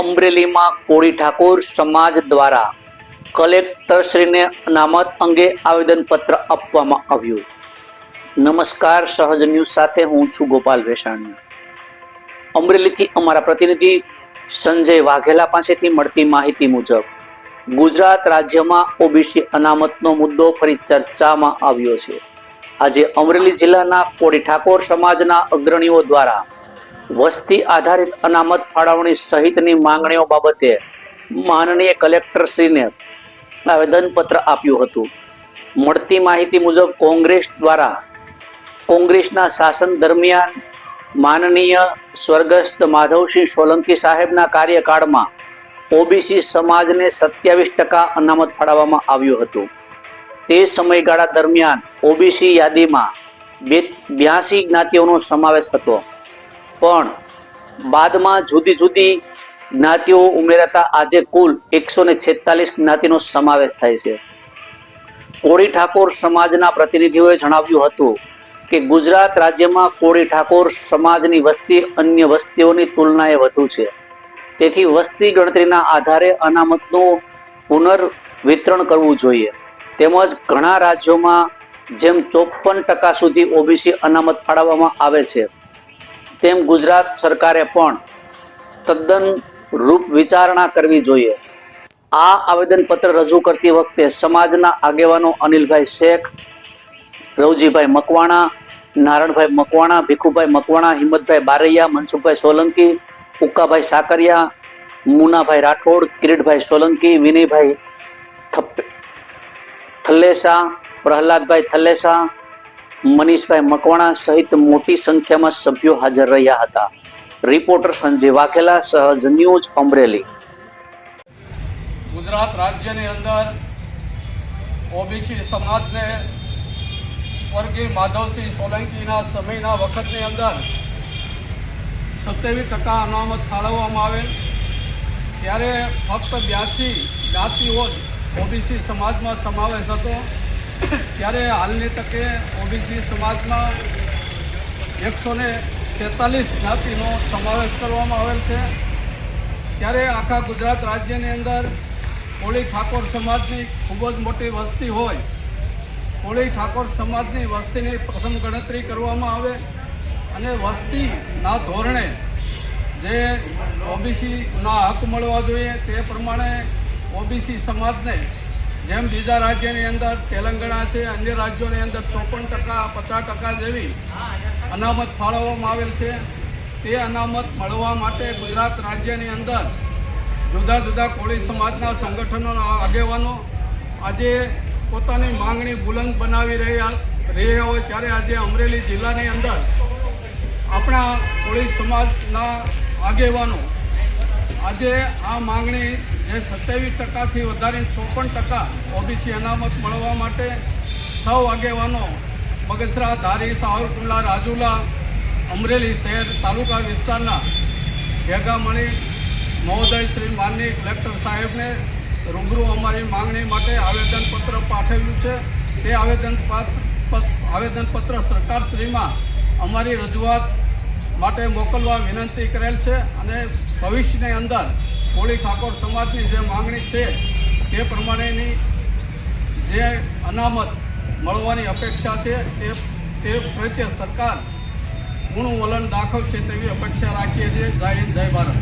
અમરેલીમાં કોળી ઠાકોર સમાજ દ્વારા કલેક્ટરશ્રીને અનામત અંગે આવેદનપત્ર આપવામાં આવ્યું. નમસ્કાર, સહજ ન્યૂઝ સાથે હું છું ગોપાલ વેસાણી અમરેલીથી અમારા પ્રતિનિધિ સંજય વાઘેલા પાસેથી મળતી માહિતી મુજબ, ગુજરાત રાજ્યમાં ઓબીસી અનામતનો મુદ્દો ફરી ચર્ચામાં આવ્યો છે. આજે અમરેલી જિલ્લાના કોળી ઠાકોર સમાજના અગ્રણીઓ દ્વારા વસ્તી આધારિત અનામત ફાળવણી સહિતની માંગણીઓ બાબતે માનનીય કલેક્ટરશ્રીને આવેદનપત્ર આપ્યું હતું. મળતી માહિતી મુજબ કોંગ્રેસ દ્વારા કોંગ્રેસના શાસન દરમિયાન માનનીય સ્વર્ગસ્થ માધવસિંહ સોલંકી સાહેબના કાર્યકાળમાં ઓબીસી સમાજને સત્યાવીસ ટકા અનામત ફાળવવામાં આવ્યું હતું. તે સમયગાળા દરમિયાન ઓબીસી યાદીમાં બે બ્યાસી જ્ઞાતિઓનો સમાવેશ હતો. પણ બાદમાં જુદી જુદી જ્ઞાતિઓ ઉમેરાતા આજે કુલ એકસો ને છેતાલીસ જ્ઞાતિનો સમાવેશ થાય છે. કોળી ઠાકોર સમાજના પ્રતિનિધિઓએ જણાવ્યું હતું કે ગુજરાત રાજ્યમાં કોળી ઠાકોર સમાજની વસ્તી અન્ય વસ્તીઓની તુલનાએ વધુ છે. તેથી વસ્તી ગણતરીના આધારે અનામતનું પુનર્વિતરણ કરવું જોઈએ. તેમજ ઘણા રાજ્યોમાં જેમ ચોપન ટકા સુધી ઓબીસી અનામત ફાળવવામાં આવે છે. તેમ ગુજરાત સરકારે પણ તદ્દન રૂપ વિચારણા કરવી જોઈએ. આ આવેદનપત્ર રજૂ કરતી વખતે સમાજના આગેવાનો અનિલભાઈ શેખ, રવજીભાઈ મકવાણા, નારણભાઈ મકવાણા, ભીખુભાઈ મકવાણા, હિંમતભાઈ બારૈયા, મનસુખભાઈ સોલંકી ઉક્કાભાઈ સાકરિયા, મુનાભાઈ રાઠોડ, કિરીટભાઈ સોલંકી, વિનયભાઈ થપ્પે થલ્લેસા પ્રહલાદભાઈ થલ્લેસા મનીષભાઈ મકવાણા સહિત મોટી સંખ્યામાં સભ્યો હાજર રહ્યા હતા. રિપોર્ટર સંજય વાઘેલા સહજ ન્યૂઝ અમરેલી. ગુજરાત રાજ્યની અંદર ઓબીસી સમાજને સ્વર્ગીય માધવસિંહ સોલંકીના સમયના વખતની અંદર સત્યાવીસ ટકા અનામત ફાળવવામાં આવેલ. ત્યારે ફક્ત બ્યાસી જ્ઞાતિઓ ઓબીસી સમાજમાં સમાવેશ હતો. ત્યારે હાલની તકે ઓબીસી સમાજમાં એકસો ને છેતાલીસ જ્ઞાતિનો સમાવેશ કરવામાં આવેલ છે. ત્યારે આખા ગુજરાત રાજ્યની અંદર કોળી ઠાકોર સમાજની ખૂબ જ મોટી વસ્તી હોય, કોળી ઠાકોર સમાજની વસ્તીની પ્રથમ ગણતરી કરવામાં આવે અને વસ્તીના ધોરણે જે ઓબીસીના હક મળવા જોઈએ તે પ્રમાણે ઓબીસી સમાજને જેમ બીજા રાજ્યની અંદર તેલંગાણા છે, અન્ય રાજ્યોની અંદર ચોપન ટકા, પચાસ ટકા જેવી અનામત ફાળવવામાં આવેલ છે. તે અનામત મળવા માટે ગુજરાત રાજ્યની અંદર જુદા જુદા કોળી સમાજના સંગઠનોના આગેવાનો આજે પોતાની માંગણી બુલંદ બનાવી રહ્યા રહ્યા હોય ત્યારે આજે અમરેલી જિલ્લાની અંદર આપણા કોળી સમાજના આગેવાનો આજે આ માંગણી જે સત્યાવીસ ટકાથી વધારીને ચોપન ટકા ઓબીસી અનામત મળવા માટે સૌ આગેવાનો બગસરા, ધારી, સાવરકુંડલા, રાજુલા, અમરેલી શહેર, તાલુકા વિસ્તારના ભેગા મળી મહોદય શ્રી માનની કલેક્ટર સાહેબને રૂબરૂ અમારી માંગણી માટે આવેદનપત્ર પાઠવ્યું છે. તે આવેદન આવેદનપત્ર સરકારશ્રીમાં અમારી રજૂઆત માટે મોકલવા વિનંતી કરેલ છે અને ભવિષ્યની અંદર કોળી ઠાકોર સમાજની જે માંગણી છે, તે પ્રમાણેની જે અનામત મળવાની અપેક્ષા છે, તે તે પ્રત્યે સરકાર પૂર્ણ વલણ દાખવશે તેવી અપેક્ષા રાખીએ છીએ. જય હિન્દ, જય ભારત.